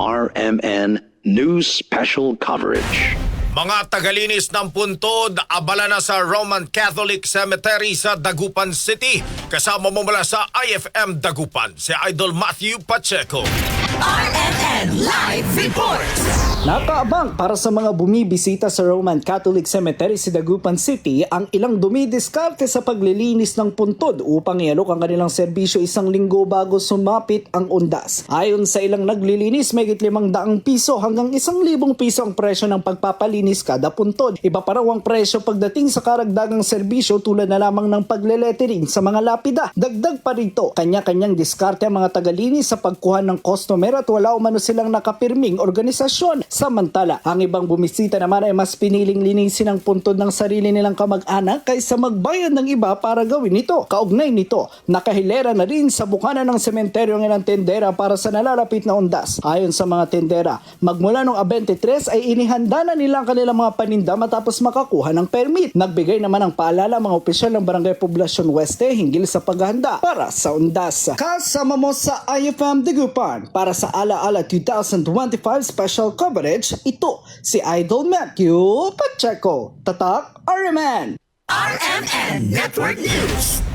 RMN News Special Coverage. Mga tagalinis ng puntod, abala na sa Roman Catholic Cemetery sa Dagupan City. Kasama mo mula sa IFM Dagupan, si Idol Matthew Pacheco. RMN Live Reports. Nakaabang para sa mga bumibisita sa Roman Catholic Cemetery sa Dagupan City ang ilang dumidiskarte sa paglilinis ng puntod upang ialok ang kanilang serbisyo isang linggo bago sumapit ang undas. Ayon sa ilang naglilinis, may limang daang piso hanggang isang libong piso ang presyo ng pagpapalinis kada puntod. Iba pa raw ang presyo pagdating sa karagdagang serbisyo tulad na lamang ng paglelettering sa mga lapida. Dagdag pa rito, kanya-kanyang diskarte ang mga tagalinis sa pagkuha ng customer at wala umano silang nakapirming organisasyon. Samantala, ang ibang bumisita naman ay mas piniling linisin ang puntod ng sarili nilang kamag-anak kaysa magbayad ng iba para gawin ito. Kaugnay nito, nakahilera na rin sa bukana ng sementeryo ng ilang tendera para sa nalalapit na undas. Ayon sa mga tendera, magmula noong 23 ay inihanda na nila ang kanilang mga paninda matapos makakuha ng permit. Nagbigay naman ng paalala mga opisyal ng Barangay Poblacion Weste hinggil sa paghahanda para sa undas. Kasama mo sa IFM Digupan para sa Alaala 2025 special coverage, ito si Idol Matthew Pacheco. Tatak RMN! RMN Network News.